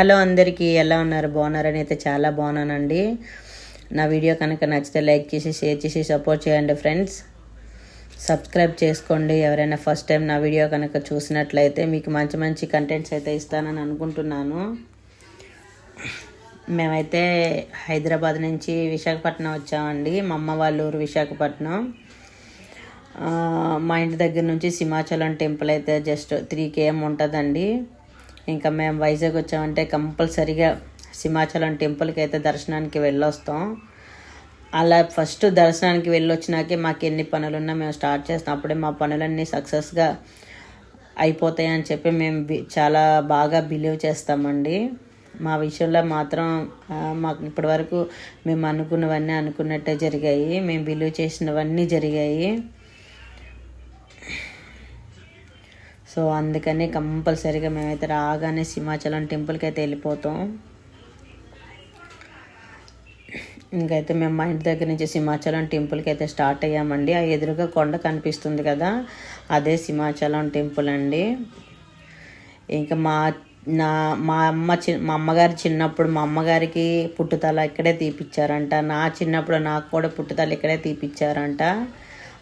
Hello అందరికీ ఎలా ఉన్నారు? బాగున్నారని అయితే చాలా బాగున్నానండి. నా వీడియో కనుక నచ్చితే లైక్ చేసి షేర్ చేసి సపోర్ట్ చేయండి ఫ్రెండ్స్. సబ్స్క్రైబ్ చేసుకోండి. ఎవరైనా ఫస్ట్ టైం నా వీడియో కనుక చూసినట్లయితే మీకు మంచి మంచి కంటెంట్స్ అయితే ఇస్తానని అనుకుంటున్నాను. మేమైతే హైదరాబాద్ నుంచి విశాఖపట్నం వచ్చామండి. మా అమ్మ వాళ్ళ ఊరు విశాఖపట్నం. మా ఇంటి దగ్గర నుంచి సింహాచలం టెంపుల్ అయితే జస్ట్ త్రీ కేఎం ఉంటుందండి. ఇంకా మేము వైజాగ్ వచ్చామంటే కంపల్సరిగా సింహాచలం టెంపుల్కి అయితే దర్శనానికి వెళ్ళొస్తాం. అలా ఫస్ట్ దర్శనానికి వెళ్ళొచ్చినాకే మాకు ఎన్ని పనులున్నా మేము స్టార్ట్ చేస్తాం. అప్పుడే మా పనులన్నీ సక్సెస్గా అయిపోతాయని చెప్పి మేము బి- చాలా బాగా బిలీవ్ చేస్తామండి. మా విషయంలో మాత్రం మాకు ఇప్పటివరకు మేము అనుకున్నవన్నీ అనుకున్నట్టే జరిగాయి. మేము బిలీవ్ చేసినవన్నీ జరిగాయి. సో అందుకని కంపల్సరీగా మేమైతే రాగానే సింహాచలం టెంపుల్కి అయితే వెళ్ళిపోతాం. ఇంకైతే మేము మా ఇంటి దగ్గర నుంచి సింహాచలం టెంపుల్కి అయితే స్టార్ట్ అయ్యామండి. ఆ ఎదురుగా కొండ కనిపిస్తుంది కదా అదే సింహాచలం టెంపుల్ అండి. ఇంకా మా నా మా అమ్మ చి మా అమ్మగారు చిన్నప్పుడు మా అమ్మగారికి పుట్టుతల ఇక్కడే తీపిచ్చారంట. నా చిన్నప్పుడు నాకు కూడా పుట్టుతల ఇక్కడే తీపిచ్చారంట.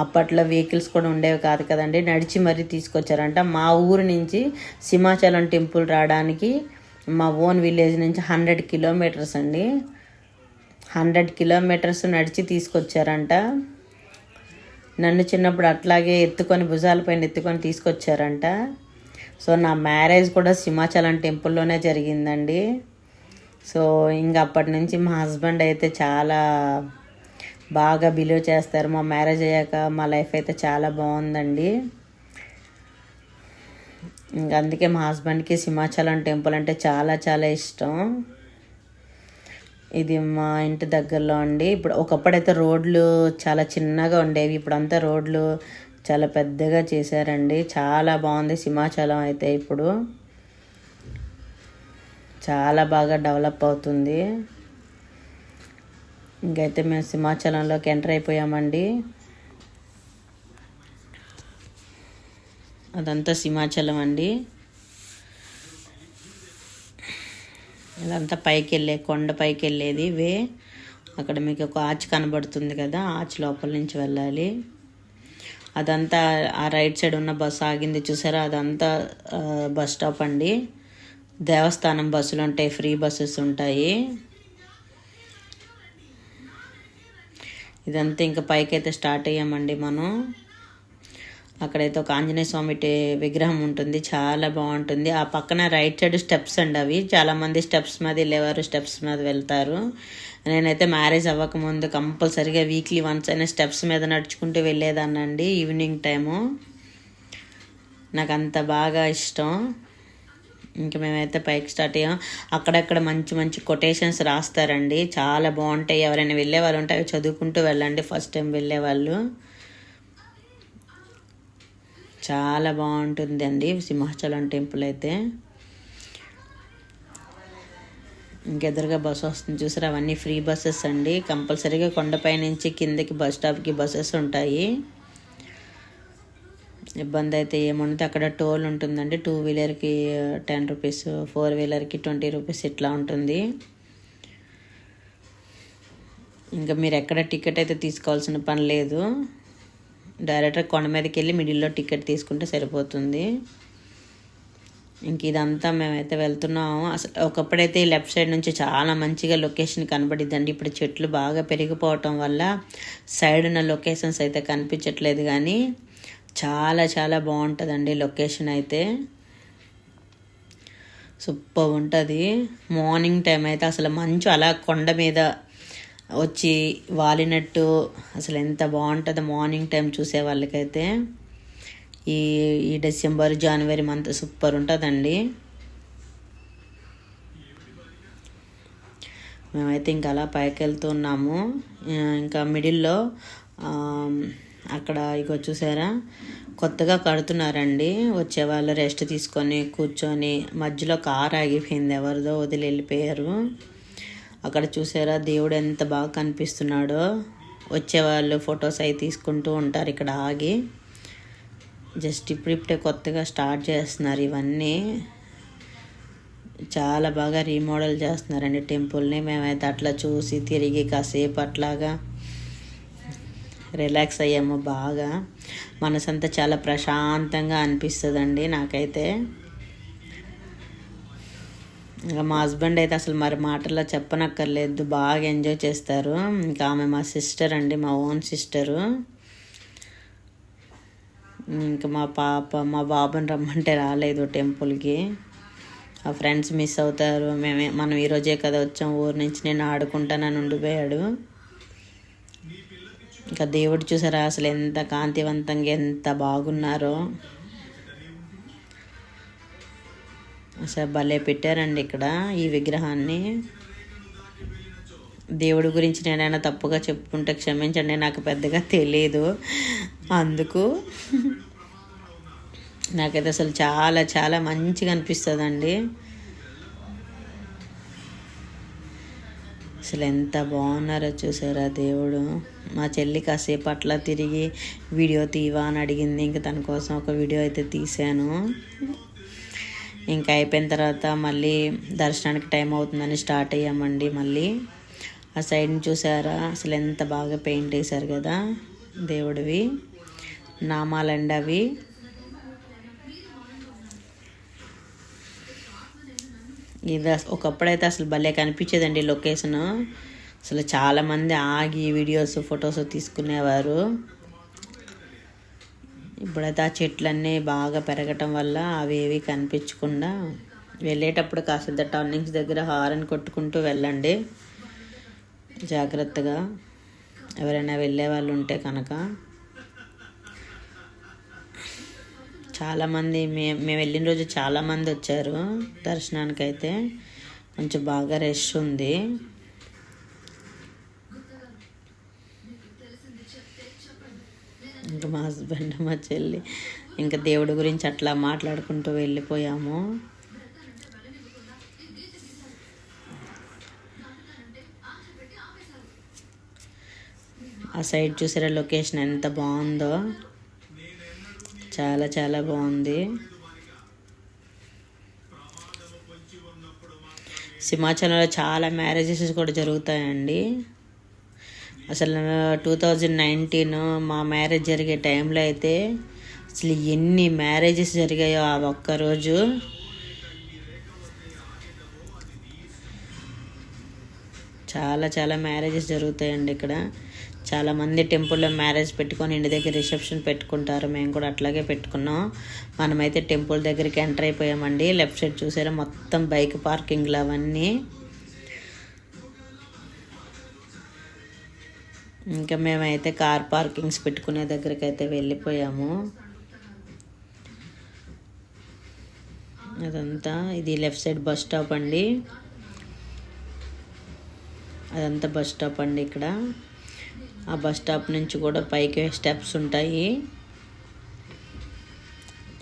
అప్పట్లో వెహికల్స్ కూడా ఉండేవి కాదు కదండి. నడిచి మరీ తీసుకొచ్చారంట. మా ఊరు నుంచి సింహాచలం టెంపుల్ రావడానికి మా ఓన్ విలేజ్ నుంచి హండ్రెడ్ కిలోమీటర్స్ అండి. హండ్రెడ్ కిలోమీటర్స్ నడిచి తీసుకొచ్చారంట. నన్ను చిన్నప్పుడు అట్లాగే ఎత్తుకొని భుజాలపైన ఎత్తుకొని తీసుకొచ్చారంట. సో నా మ్యారేజ్ కూడా సింహాచలం టెంపుల్లోనే జరిగిందండి. సో ఇంక అప్పటి నుంచి మా హస్బెండ్ అయితే చాలా బాగా బిలీవ్ చేస్తారు. మా మ్యారేజ్ అయ్యాక మా లైఫ్ అయితే చాలా బాగుందండి. ఇంక అందుకే మా హస్బెండ్కి సింహాచలం టెంపుల్ అంటే చాలా చాలా ఇష్టం. ఇది మా ఇంటి దగ్గరలో అండి. ఇప్పుడు ఒకప్పుడైతే రోడ్లు చాలా చిన్నగా ఉండేవి. ఇప్పుడంతా రోడ్లు చాలా పెద్దగా చేశారండి. చాలా బాగుంది సింహాచలం అయితే ఇప్పుడు. చాలా బాగా డెవలప్ అవుతుంది. ఇంకైతే మేము సింహాచలంలోకి ఎంటర్ అయిపోయామండి. అదంతా సింహాచలం అండి. ఇదంతా పైకి వెళ్ళే కొండ పైకి వెళ్ళేది వే. అక్కడ మీకు ఒక ఆర్చ్ కనబడుతుంది కదా ఆర్చ్ లోపల నుంచి వెళ్ళాలి. అదంతా ఆ రైట్ సైడ్ ఉన్న బస్సు ఆగింది చూసారా? అదంతా బస్ స్టాప్ అండి. దేవస్థానం బస్సులు ఉంటాయి ఫ్రీ బస్సెస్ ఉంటాయి. ఇదంతా ఇంకా పైకైతే స్టార్ట్ అయ్యామండి మనం. అక్కడైతే ఒక ఆంజనేయ స్వామి విగ్రహం ఉంటుంది చాలా బాగుంటుంది. ఆ పక్కన రైట్ సైడ్ స్టెప్స్ అండి అవి. చాలామంది స్టెప్స్ మీద వెళ్ళేవారు స్టెప్స్ మీద వెళ్తారు. నేనైతే మ్యారేజ్ అవ్వకముందు కంపల్సరీగా వీక్లీ వన్స్ అయినా స్టెప్స్ మీద నడుచుకుంటూ వెళ్ళేదాన్నండి ఈవినింగ్ టైము. నాకు అంత బాగా ఇష్టం. ఇంకా మేమైతే పైకి స్టార్ట్ అయ్యాం. అక్కడక్కడ మంచి మంచి కొటేషన్స్ రాస్తారండి. చాలా బాగుంటాయి. ఎవరైనా వెళ్ళే వాళ్ళు ఉంటే అవి చదువుకుంటూ వెళ్ళండి. ఫస్ట్ టైం వెళ్ళే వాళ్ళు చాలా బాగుంటుంది అండి సింహాచలం టెంపుల్ అయితే. ఇంకెదురుగా బస్సు వస్తుంది చూసారు? అవన్నీ ఫ్రీ బస్సెస్ అండి. కంపల్సరీగా కొండపై నుంచి కిందకి బస్ స్టాప్కి బస్సెస్ ఉంటాయి. ఇబ్బంది అయితే ఏముండదు. అక్కడ టోల్ ఉంటుందండి. టూ వీలర్కి టెన్ రూపీస్ ఫోర్ వీలర్కి ట్వంటీ రూపీస్ ఇట్లా ఉంటుంది. ఇంకా మీరు ఎక్కడ టికెట్ అయితే తీసుకోవాల్సిన పని లేదు. డైరెక్ట్గా కొండ మీదకి వెళ్ళి మిడిల్లో టికెట్ తీసుకుంటే సరిపోతుంది. ఇంక ఇదంతా మేమైతే వెళ్తున్నాము. అసలు ఒకప్పుడైతే లెఫ్ట్ సైడ్ నుంచి చాలా మంచిగా లొకేషన్ కనబడిద్దండి. ఇప్పుడు చెట్లు బాగా పెరిగిపోవటం వల్ల సైడ్ ఉన్న లొకేషన్స్ అయితే కనిపించట్లేదు కానీ చాలా చాలా బాగుంటుందండి లొకేషన్ అయితే. సూపర్ ఉంటుంది. మార్నింగ్ టైం అయితే అసలు మంచు అలా కొండ మీద వచ్చి వాలినట్టు అసలు ఎంత బాగుంటుందో మార్నింగ్ టైం చూసే వాళ్ళకైతే. ఈ ఈ డిసెంబర్ జనవరి మంత్ సూపర్ ఉంటుందండి. మేమైతే ఇంకా అలా పైకి వెళ్తున్నాము ఇంకా మిడిల్లో అక్కడ ఇగో చూసారా? కొత్తగా కడుతున్నారండి. వచ్చే వాళ్ళు రెస్ట్ తీసుకొని కూర్చొని మధ్యలో కార్ ఆగిపోయింది. ఎవరిదో వదిలి వెళ్ళిపోయారు. అక్కడ చూసారా? దేవుడు ఎంత బాగా కనిపిస్తున్నాడో. వచ్చేవాళ్ళు ఫొటోస్ అవి తీసుకుంటూ ఉంటారు ఇక్కడ ఆగి. జస్ట్ ఇప్పుడిప్పుడే కొత్తగా స్టార్ట్ చేస్తున్నారు ఇవన్నీ. చాలా బాగా రీమోడల్ చేస్తున్నారండి టెంపుల్ని. మేమైతే అట్లా చూసి తిరిగి కాసేపు అట్లాగా రిలాక్స్ అయ్యాము బాగా. మనసంతా చాలా ప్రశాంతంగా అనిపిస్తుందండి నాకైతే. ఇంకా మా హస్బెండ్ అయితే అసలు మరి మాటల్లో చెప్పనక్కర్లేదు బాగా ఎంజాయ్ చేస్తారు. ఇంకా ఆమె మా సిస్టర్ అండి మా ఓన్ సిస్టరు. ఇంకా మా పాప మా బాబుని రమ్మంటే రాలేదు టెంపుల్కి. ఆ ఫ్రెండ్స్ మిస్ అవుతారు. మేమే మనం ఈరోజే కదా వచ్చాం ఊరు నుంచి నేను ఆడుకుంటానని ఉండిపోయాడు. ఇంకా దేవుడు చూసారా అసలు ఎంత కాంతివంతంగా ఎంత బాగున్నారో. అసలు భలే పెట్టారండి ఇక్కడ ఈ విగ్రహాన్ని. దేవుడి గురించి నేనైనా తప్పుగా చెప్పుకుంటే క్షమించండి నాకు పెద్దగా తెలియదు అందుకు నాకైతే అసలు చాలా చాలా మంచిగా అనిపిస్తుందండి. అసలు ఎంత బాగున్నారో చూసారా దేవుడు? మా చెల్లి కాసేపు అట్లా తిరిగి వీడియో తీవా అని అడిగింది. ఇంకా తన కోసం ఒక వీడియో అయితే తీశాను. ఇంకా అయిపోయిన తర్వాత మళ్ళీ దర్శనానికి టైం అవుతుందని స్టార్ట్ అయ్యామండి మళ్ళీ. ఆ సైడ్ని చూసారా? అసలు ఎంత బాగా పెయింట్ వేశారు కదా దేవుడివి. నామాలండి అవి ఇది ఒకప్పుడైతే అసలు భలే కనిపించేదండి లొకేషన్. అసలు చాలామంది ఆగి వీడియోస్ ఫొటోస్ తీసుకునేవారు. ఇప్పుడైతే ఆ చెట్లన్నీ బాగా పెరగటం వల్ల అవి ఏవి కనిపించకుండా వెళ్ళేటప్పుడు కాస్త టర్నింగ్స్ దగ్గర హారన్ కొట్టుకుంటూ వెళ్ళండి. జాగ్రత్తగా. ఎవరైనా వెళ్ళే వాళ్ళు ఉంటే కనుక. చాలామంది మే మేము వెళ్ళిన రోజు చాలామంది వచ్చారు దర్శనానికి అయితే కొంచెం బాగా రష్ ఉంది. ఇంకా మా హస్బెండ్ మా చెల్లి ఇంకా దేవుడి గురించి అట్లా మాట్లాడుకుంటూ వెళ్ళిపోయాము. ఆ సైడ్ చూసారా లొకేషన్ ఎంత బాగుందో. చాలా చాలా బాగుంది. సింహాచలంలో చాలా మ్యారేజెస్ కూడా జరుగుతాయండి. అసలు టూ థౌజండ్ నైన్టీన్ మా మ్యారేజ్ జరిగే టైంలో అయితే అసలు ఎన్ని మ్యారేజెస్ జరిగాయో ఆ ఒక్కరోజు చాలా చాలా మ్యారేజెస్ జరుగుతాయండి ఇక్కడ. చాలామంది టెంపుల్లో మ్యారేజ్ పెట్టుకొని ఇంటి దగ్గర రిసెప్షన్ పెట్టుకుంటారు. మేము కూడా అట్లాగే పెట్టుకున్నాం. మనమైతే టెంపుల్ దగ్గరికి ఎంటర్ అయిపోయామండి. లెఫ్ట్ సైడ్ చూసారా? మొత్తం బైక్ పార్కింగ్లు అవన్నీ. ఇంకా మేమైతే కార్ పార్కింగ్స్ పెట్టుకునే దగ్గరికి అయితే వెళ్ళిపోయాము. అదంతా. ఇది లెఫ్ట్ సైడ్ బస్ స్టాప్ అండి. అదంతా బస్ స్టాప్ అండి ఇక్కడ. ఆ బస్ స్టాప్ నుంచి కూడా పైకి స్టెప్స్ ఉంటాయి.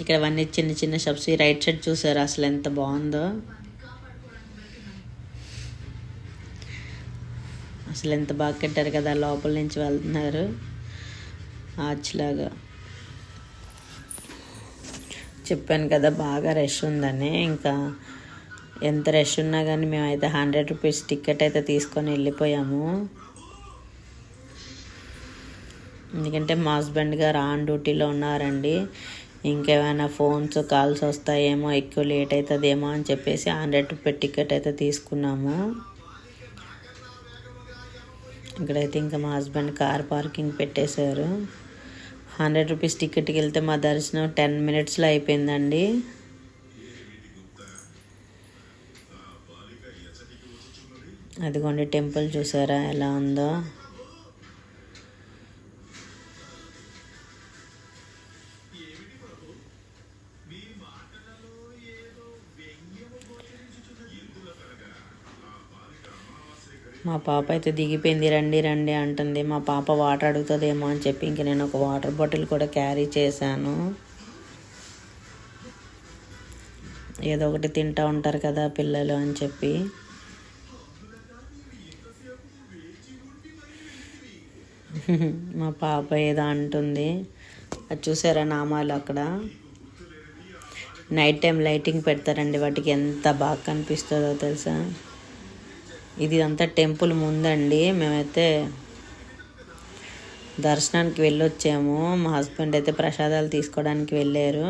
ఇక్కడ అవన్నీ చిన్న చిన్న షాప్స్ ఈ రైట్ సైడ్ చూసారు అసలు ఎంత బాగుందో? అసలు ఎంత బాగా కట్టారు కదా లోపల నుంచి వెళ్తున్నారు. ఆర్చ్లాగా. చెప్పాను కదా బాగా రష్ ఉందని. ఇంకా ఎంత రష్ ఉన్నా కానీ మేమైతే హండ్రెడ్ రూపీస్ టికెట్ అయితే తీసుకొని వెళ్ళిపోయాము. ఎందుకంటే మా హస్బెండ్ గారు ఆన్ డ్యూటీలో ఉన్నారండి. ఇంకేమైనా ఫోన్స్ కాల్స్ వస్తాయేమో ఎక్కువ లేట్ అవుతుందేమో అని చెప్పేసి హండ్రెడ్ రూపీ టికెట్ అయితే తీసుకున్నాము. ఇక్కడైతే ఇంకా మా హస్బెండ్ కార్ పార్కింగ్ పెట్టేశారు. హండ్రెడ్ రూపీస్ టికెట్కి వెళ్తే మా దర్శనం టెన్ మినిట్స్లో అయిపోయిందండి. అదిగోండి టెంపుల్ చూసారా ఎలా ఉందో? మా పాప అయితే దిగిపోయింది రండి రండి అంటుంది. మా పాప వాటర్ అడుగుతుందేమో అని చెప్పి ఇంక నేను ఒక వాటర్ బాటిల్ కూడా క్యారీ చేశాను. ఏదో ఒకటి తింటూ ఉంటారు కదా పిల్లలు అని చెప్పి. మా పాప ఏదో అంటుంది. అది చూసారా నామాలు అక్కడ? నైట్ టైం లైటింగ్ పెడతారండి. వాటికి ఎంత బాగా కనిపిస్తుందో తెలుసా? ఇది అంతా టెంపుల్ ముందండి. మేమైతే దర్శనానికి వెళ్ళొచ్చాము. మా హస్బెండ్ అయితే ప్రసాదాలు తీసుకోవడానికి వెళ్ళారు.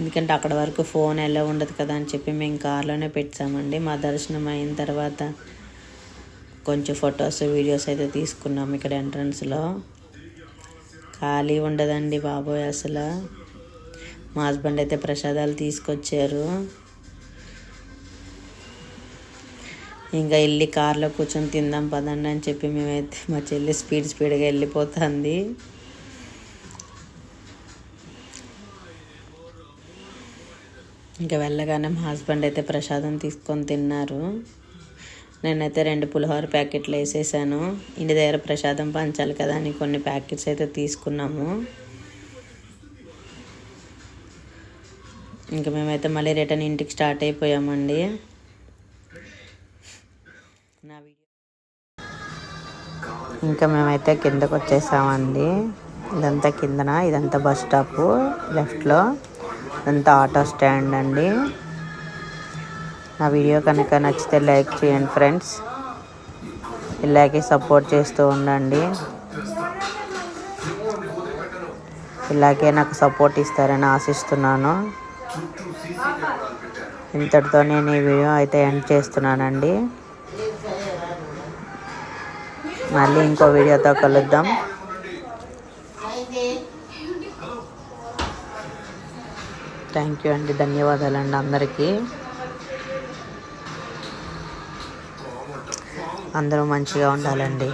ఎందుకంటే అక్కడ వరకు ఫోన్ ఎలా ఉండదు కదా అని చెప్పి మేము కార్లోనే పెట్టామండి. మా దర్శనం అయిన తర్వాత కొంచెం ఫొటోస్ వీడియోస్ అయితే తీసుకున్నాం ఇక్కడ ఎంట్రన్స్లో. ఖాళీ ఉండదండి బాబోయ్ అసలు. మా హస్బెండ్ అయితే ప్రసాదాలు తీసుకొచ్చారు. ఇంకా వెళ్ళి కార్లో కూర్చొని తిందాం పదండి అని చెప్పి మేమైతే మా చెల్లి స్పీడ్ స్పీడ్గా వెళ్ళిపోతుంది. ఇంకా వెళ్ళగానే మా హస్బెండ్ అయితే ప్రసాదం తీసుకొని తిన్నారు. నేనైతే రెండు పులిహోర ప్యాకెట్లు వేసేసాను. ఇంటి దగ్గర ప్రసాదం పంచాలి కదా అని కొన్ని ప్యాకెట్స్ అయితే తీసుకున్నాము. ఇంకా మేమైతే మళ్ళీ రిటర్న్ ఇంటికి స్టార్ట్ అయిపోయామండి. నా వీడియో ఇంకా మేమైతే కిందకు వచ్చేసామండి. ఇదంతా కిందన? ఇదంతా బస్ స్టాప్. లెఫ్ట్లో ఇదంతా ఆటో స్టాండ్ అండి. నా వీడియో కనుక నచ్చితే లైక్ చేయండి ఫ్రెండ్స్. ఇలాగే సపోర్ట్ చేస్తూ ఉండండి. ఇలాగే నాకు సపోర్ట్ ఇస్తారని ఆశిస్తున్నాను. ఇంతటితో నేను ఈ వీడియో అయితే ఎండ్ చేస్తున్నానండి. మళ్ళీ ఇంకో వీడియోతో కలుద్దాం. థ్యాంక్ యూ అండి. ధన్యవాదాలండి అందరికీ. అందరూ మంచిగా ఉండాలండి.